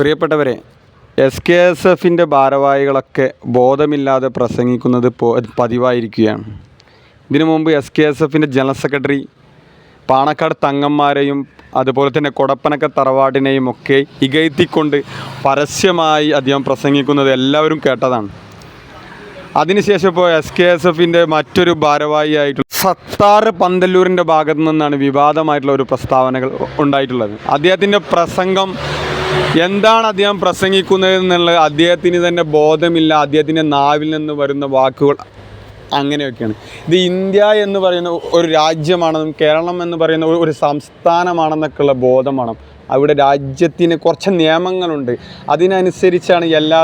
പ്രിയപ്പെട്ടവരെ S K S എഫിന്റെ ഭാരവാഹികളൊക്കെ ബോധമില്ലാതെ പ്രസംഗിക്കുന്നത് പതിവായിരിക്കുകയാണ്. ഇതിനു മുമ്പ് എസ് കെ എസ് എഫിന്റെ ജനറൽ സെക്രട്ടറി പാണക്കാട് തങ്ങന്മാരെയും അതുപോലെ തന്നെ കൊടപ്പനക്ക തറവാടിനെയും ഒക്കെ ഇകഴ്ത്തിക്കൊണ്ട് പരസ്യമായി അദ്ദേഹം പ്രസംഗിക്കുന്നത് എല്ലാവരും കേട്ടതാണ്. അതിനുശേഷം ഇപ്പോൾ എസ് കെ എസ് എഫിന്റെ മറ്റൊരു ഭാരവാഹിയായിട്ടുള്ള സത്താർ പന്തല്ലൂരിന്റെ ഭാഗത്തു നിന്നാണ് വിവാദമായിട്ടുള്ള ഒരു പ്രസ്താവനകൾ ഉണ്ടായിട്ടുള്ളത്. അദ്ദേഹത്തിന്റെ പ്രസംഗം എന്താണ് അദ്ദേഹം പ്രസംഗിക്കുന്നത് എന്നുള്ളത് അദ്ദേഹത്തിന് തന്നെ ബോധമില്ല അദ്ദേഹത്തിന്റെ നാവിൽ നിന്ന് വരുന്ന വാക്കുകൾ അങ്ങനെയൊക്കെയാണ്. ഇത് ഇന്ത്യ എന്ന് പറയുന്ന ഒരു രാജ്യമാണെന്നും കേരളം എന്ന് പറയുന്ന ഒരു സംസ്ഥാനമാണെന്നൊക്കെയുള്ള ബോധമാണ്. അവിടെ രാജ്യത്തിന് കുറച്ച് നിയമങ്ങളുണ്ട്. അതിനനുസരിച്ചാണ് എല്ലാ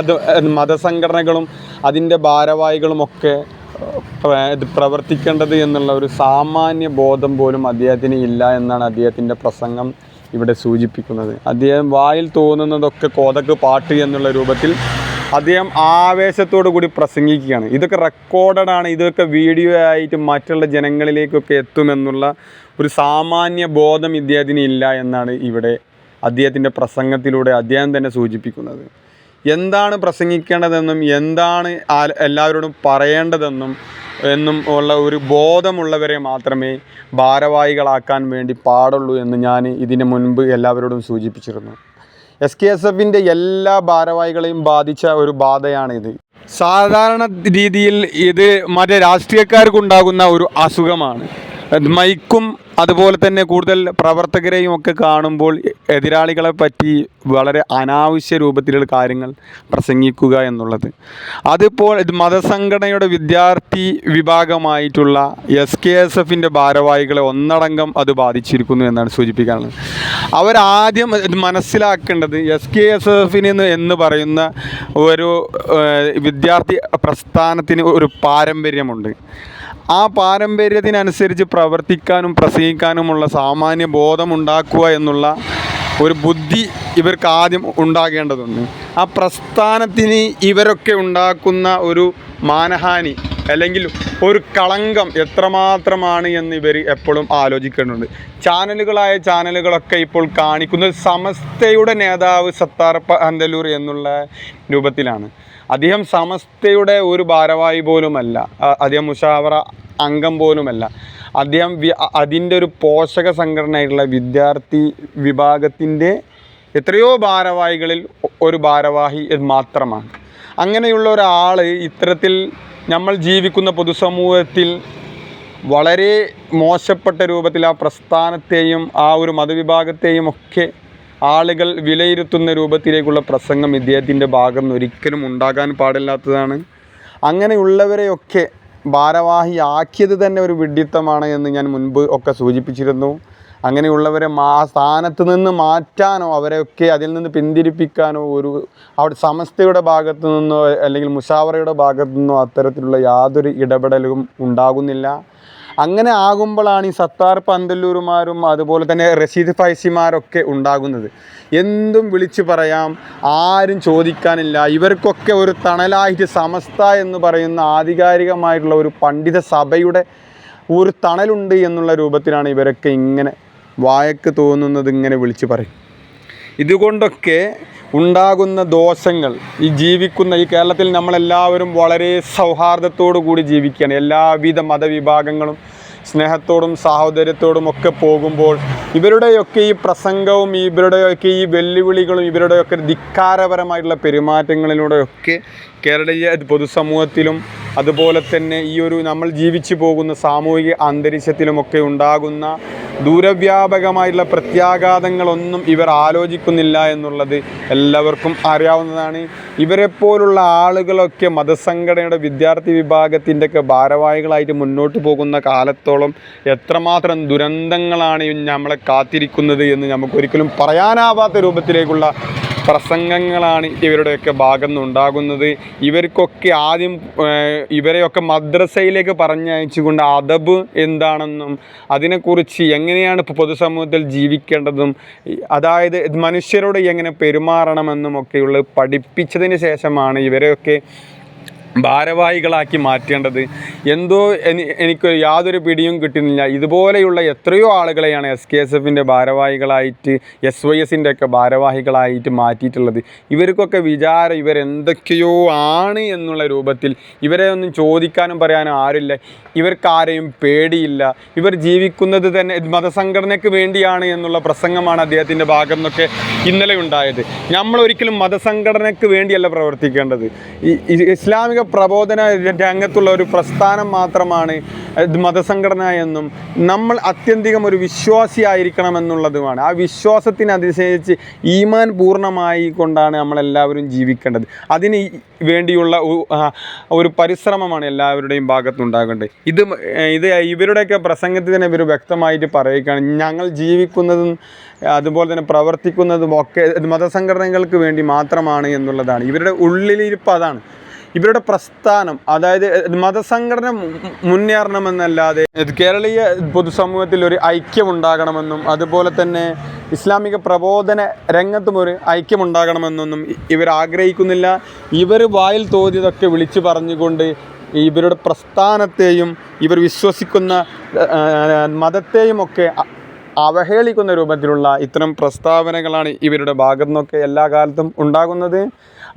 മതസംഘടനകളും അതിന്റെ ഭാരവാഹികളും ഒക്കെ ഇത് പ്രവർത്തിക്കേണ്ടത് എന്നുള്ള ഒരു സാമാന്യ ബോധം പോലും അദ്ദേഹത്തിന് ഇല്ല എന്നാണ് അദ്ദേഹത്തിന്റെ പ്രസംഗം ഇവിടെ സൂചിപ്പിക്കുന്നത്. അദ്ദേഹം വായിൽ തോന്നുന്നതൊക്കെ കോതക്ക് പാട്ട് എന്നുള്ള രൂപത്തിൽ അദ്ദേഹം ആവേശത്തോടു കൂടി പ്രസംഗിക്കുകയാണ്. ഇതൊക്കെ റെക്കോർഡഡ് ആണ്. ഇതൊക്കെ വീഡിയോ ആയിട്ട് മറ്റുള്ള ജനങ്ങളിലേക്കൊക്കെ എത്തുമെന്നുള്ള ഒരു സാമാന്യ ബോധം ഇദ്ദേഹത്തിന് ഇല്ല എന്നാണ് ഇവിടെ അദ്ദേഹത്തിന്റെ പ്രസംഗത്തിലൂടെ അദ്ദേഹം തന്നെ സൂചിപ്പിക്കുന്നത്. എന്താണ് പ്രസംഗിക്കേണ്ടതെന്നും എന്താണ് എല്ലാവരോടും പറയേണ്ടതെന്നും എന്നും ഉള്ള ഒരു ബോധമുള്ളവരെ മാത്രമേ ഭാരവാഹികളാക്കാൻ വേണ്ടി പാടുള്ളൂ എന്ന് ഞാൻ ഇതിന് മുൻപ് എല്ലാവരോടും സൂചിപ്പിച്ചിരുന്നു. എസ് കെ എസ് എഫിന്റെ എല്ലാ ഭാരവാഹികളെയും ബാധിച്ച ഒരു ബാധയാണിത്. സാധാരണ രീതിയിൽ ഇത് മറ്റേ രാഷ്ട്രീയക്കാർക്കുണ്ടാകുന്ന ഒരു അസുഖമാണ്. മൈക്കും അതുപോലെ തന്നെ കൂടുതൽ പ്രവർത്തകരെയും ഒക്കെ കാണുമ്പോൾ എതിരാളികളെ പറ്റി വളരെ അനാവശ്യ രൂപത്തിലുള്ള കാര്യങ്ങൾ പ്രസംഗിക്കുക എന്നുള്ളത്. അതിപ്പോൾ മതസംഘടനയുടെ വിദ്യാർത്ഥി വിഭാഗമായിട്ടുള്ള എസ് കെ എസ് എഫിന്റെ ഭാരവാഹികളെ ഒന്നടങ്കം അത് ബാധിച്ചിരിക്കുന്നു എന്നാണ് സൂചിപ്പിക്കാനുള്ളത്. അവരാദ്യം മനസ്സിലാക്കേണ്ടത് എസ് കെ എസ് എഫിന് എന്ന് പറയുന്ന ഒരു വിദ്യാർത്ഥി പ്രസ്ഥാനത്തിന് ഒരു പാരമ്പര്യമുണ്ട്. ആ പാരമ്പര്യത്തിനനുസരിച്ച് പ്രവർത്തിക്കാനും പ്രസംഗിക്കാനുമുള്ള സാമാന്യ ബോധം ഉണ്ടാക്കുക എന്നുള്ള ഒരു ബുദ്ധി ഇവർക്ക് ആദ്യം ഉണ്ടാകേണ്ടതുണ്ട്. ആ പ്രസ്ഥാനത്തിന് ഇവരൊക്കെ ഉണ്ടാക്കുന്ന ഒരു മാനഹാനി അല്ലെങ്കിൽ ഒരു കളങ്കം എത്രമാത്രമാണ് എന്ന് ഇവർ എപ്പോഴും ആലോചിക്കേണ്ടതുണ്ട്. ചാനലുകളായ ചാനലുകളൊക്കെ ഇപ്പോൾ കാണിക്കുന്നത് സമസ്തയുടെ നേതാവ് സത്താർ പന്തലൂർ എന്നുള്ള രൂപത്തിലാണ്. അദ്ദേഹം സമസ്തയുടെ ഒരു ഭാരവാഹി പോലുമല്ല. അദ്ദേഹം മുഷാവറ അംഗം പോലുമല്ല. അദ്ദേഹം അതിന്റെ ഒരു പോഷക സംഘടനയായിട്ടുള്ള വിദ്യാർത്ഥി വിഭാഗത്തിന്റെ എത്രയോ ഭാരവാഹികളിൽ ഒരു ഭാരവാഹി മാത്രമാണ്. അങ്ങനെയുള്ള ഒരാൾ ഇത്തരത്തിൽ നമ്മൾ ജീവിക്കുന്ന പൊതുസമൂഹത്തിൽ വളരെ മോശപ്പെട്ട രൂപത്തിൽ ആ പ്രസ്ഥാനത്തെയും ആ ഒരു മതവിഭാഗത്തെയും ഒക്കെ ആളുകൾ വിലയിരുത്തുന്ന രൂപത്തിലേക്കുള്ള പ്രസംഗം ഇദ്ദേഹത്തിന്റെ ഭാഗം ഒരിക്കലും ഉണ്ടാകാൻ പാടില്ലാത്തതാണ്. അങ്ങനെയുള്ളവരെയൊക്കെ ഭാരവാഹിയാക്കിയത് തന്നെ ഒരു വിഡ്ഢിത്തമാണ് എന്ന് ഞാൻ മുൻപ് ഒക്കെ സൂചിപ്പിച്ചിരുന്നു. അങ്ങനെയുള്ളവരെ ആ സ്ഥാനത്ത് നിന്ന് മാറ്റാനോ അവരെയൊക്കെ അതിൽ നിന്ന് പിന്തിരിപ്പിക്കാനോ ഒരു അവിടെ സമസ്തയുടെ ഭാഗത്തു നിന്നോ അല്ലെങ്കിൽ മുഷാവറയുടെ ഭാഗത്തു നിന്നോ അത്തരത്തിലുള്ള യാതൊരു ഇടപെടലും ഉണ്ടാകുന്നില്ല. അങ്ങനെ ആകുമ്പോഴാണ് ഈ സത്താർ പന്തല്ലൂരുമാരും അതുപോലെ തന്നെ റഷീദ് ഫൈസിമാരൊക്കെ ഉണ്ടാകുന്നത്. എന്തും വിളിച്ചു പറയാം ആരും ചോദിക്കാനില്ല. ഇവർക്കൊക്കെ ഒരു തണലായിട്ട് സമസ്ത എന്ന് പറയുന്ന ആധികാരികമായിട്ടുള്ള ഒരു പണ്ഡിത സഭയുടെ ഒരു തണലുണ്ട് എന്നുള്ള രൂപത്തിലാണ് ഇവരൊക്കെ ഇങ്ങനെ വായക്ക് തോന്നുന്നത് ഇങ്ങനെ വിളിച്ച് പറയും. ഇതുകൊണ്ടൊക്കെ ഉണ്ടാകുന്ന ദോഷങ്ങൾ ഈ ജീവിക്കുന്ന ഈ കേരളത്തിൽ നമ്മളെല്ലാവരും വളരെ സൗഹാർദ്ദത്തോടു കൂടി ജീവിക്കുകയാണ്. എല്ലാവിധ മതവിഭാഗങ്ങളും സ്നേഹത്തോടും സാഹോദര്യത്തോടും ഒക്കെ പോകുമ്പോൾ ഇവരുടെയൊക്കെ ഈ പ്രസംഗവും ഇവരുടെയൊക്കെ ഈ വെല്ലുവിളികളും ഇവരുടെയൊക്കെ ധിക്കാരപരമായിട്ടുള്ള പെരുമാറ്റങ്ങളിലൂടെയൊക്കെ കേരളീയ പൊതുസമൂഹത്തിലും അതുപോലെ തന്നെ ഈ ഒരു നമ്മൾ ജീവിച്ചു പോകുന്ന സാമൂഹിക അന്തരീക്ഷത്തിലുമൊക്കെ ഉണ്ടാകുന്ന ദൂരവ്യാപകമായിട്ടുള്ള പ്രത്യാഘാതങ്ങളൊന്നും ഇവർ ആലോചിക്കുന്നില്ല എന്നുള്ളത് എല്ലാവർക്കും അറിയാവുന്നതാണ്. ഇവരെപ്പോലുള്ള ആളുകളൊക്കെ മതസംഘടനയുടെ വിദ്യാർത്ഥി വിഭാഗത്തിന്റെ ഒക്കെ ഭാരവാഹികളായിട്ട് മുന്നോട്ട് പോകുന്ന കാലത്തോളം എത്രമാത്രം ദുരന്തങ്ങളാണ് നമ്മളെ കാത്തിരിക്കുന്നത് എന്ന് നമുക്കൊരിക്കലും പറയാനാവാത്ത രൂപത്തിലേക്കുള്ള പ്രസംഗങ്ങളാണ് ഇവരുടെയൊക്കെ ഭാഗം നിന്നുണ്ടാകുന്നത് ഇവർക്കൊക്കെ ആദ്യം ഇവരെയൊക്കെ മദ്രസയിലേക്ക് പറഞ്ഞയച്ചുകൊണ്ട് അദബ് എന്താണെന്നും അതിനെക്കുറിച്ച് എങ്ങനെയാണ് പൊതുസമൂഹത്തിൽ ജീവിക്കേണ്ടതും അതായത് മനുഷ്യരോട് എങ്ങനെ പെരുമാറണമെന്നും ഒക്കെയുള്ള പഠിപ്പിച്ചതിന് ശേഷമാണ് ഇവരെയൊക്കെ ഭാരവാഹികളാക്കി മാറ്റേണ്ടത്. എന്തോ എനി എനിക്ക് യാതൊരു പിടിയും കിട്ടുന്നില്ല. ഇതുപോലെയുള്ള എത്രയോ ആളുകളെയാണ് എസ് കെ എസ് എഫിന്റെ ഭാരവാഹികളായിട്ട് എസ് വൈ എസിന്റെ ഒക്കെ ഭാരവാഹികളായിട്ട് മാറ്റിയിട്ടുള്ളത്. ഇവർക്കൊക്കെ വിചാരം ഇവരെന്തൊക്കെയോ ആണ് എന്നുള്ള രൂപത്തിൽ ഇവരെ ഒന്നും ചോദിക്കാനും പറയാനും ആരില്ല ഇവർക്കാരെയും പേടിയില്ല. ഇവർ ജീവിക്കുന്നത് തന്നെ മതസംഘടനയ്ക്ക് വേണ്ടിയാണ് എന്നുള്ള പ്രസംഗമാണ് അദ്ദേഹത്തിന്റെ ഭാഗം നിന്നൊക്കെ ഇന്നലെ ഉണ്ടായത്. നമ്മൾ ഒരിക്കലും മതസംഘടനയ്ക്ക് വേണ്ടിയല്ല പ്രവർത്തിക്കേണ്ടത്. ഇസ്ലാമിക പ്രബോധന രംഗത്തുള്ള ഒരു പ്രസ്ഥാനം മാത്രമാണ് മതസംഘടന എന്നും നമ്മൾ അത്യന്തികം ഒരു വിശ്വാസിയായിരിക്കണം എന്നുള്ളതുമാണ് ആ വിശ്വാസത്തിന് അതിശയിച്ച് ഈമാൻ പൂർണമായി കൊണ്ടാണ് നമ്മളെല്ലാവരും ജീവിക്കേണ്ടത്. അതിന് വേണ്ടിയുള്ള ഒരു പരിശ്രമമാണ് എല്ലാവരുടെയും ഭാഗത്തുണ്ടാകേണ്ടത്. ഇത് ഇത് ഇവരുടെയൊക്കെ പ്രസംഗത്തിൽ തന്നെ ഇവർ വ്യക്തമായിട്ട് പറയുകയാണ് ഞങ്ങൾ ജീവിക്കുന്നതും അതുപോലെ തന്നെ പ്രവർത്തിക്കുന്നതും ഒക്കെ മതസംഘടനകൾക്ക് വേണ്ടി മാത്രമാണ് എന്നുള്ളതാണ്. ഇവരുടെ ഉള്ളിലിരിപ്പ് അതാണ്. ഇവരുടെ പ്രസ്ഥാനം അതായത് മതസംഘടന മുന്നേറണമെന്നല്ലാതെ കേരളീയ പൊതുസമൂഹത്തിൽ ഒരു ഐക്യമുണ്ടാകണമെന്നും അതുപോലെ തന്നെ ഇസ്ലാമിക പ്രബോധന രംഗത്തും ഒരു ഐക്യമുണ്ടാകണമെന്നൊന്നും ഇവർ ആഗ്രഹിക്കുന്നില്ല. ഇവർ വായിൽ തോതിയതൊക്കെ വിളിച്ചു പറഞ്ഞുകൊണ്ട് ഇവരുടെ പ്രസ്ഥാനത്തെയും ഇവർ വിശ്വസിക്കുന്ന മതത്തെയും ഒക്കെ അവഹേളിക്കുന്ന രൂപത്തിലുള്ള ഇത്തരം പ്രസ്താവനകളാണ് ഇവരുടെ ഭാഗത്തു നിന്നൊക്കെ എല്ലാ കാലത്തും ഉണ്ടാകുന്നത്.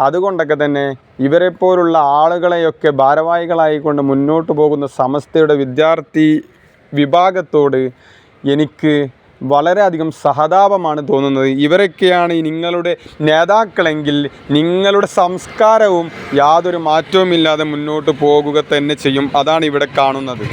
അതുകൊണ്ടൊക്കെ തന്നെ ഇവരെപ്പോലുള്ള ആളുകളെയൊക്കെ ഭാരവാഹികളായിക്കൊണ്ട് മുന്നോട്ട് പോകുന്ന സമസ്തയുടെ വിദ്യാർത്ഥി വിഭാഗത്തോട് എനിക്ക് വളരെയധികം സഹതാപമാണ് തോന്നുന്നത്. ഇവരൊക്കെയാണ് നിങ്ങളുടെ നേതാക്കളെങ്കിൽ നിങ്ങളുടെ സംസ്കാരവും യാതൊരു മാറ്റവുമില്ലാതെ മുന്നോട്ട് പോകുക തന്നെ ചെയ്യും. അതാണ് ഇവിടെ കാണുന്നത്.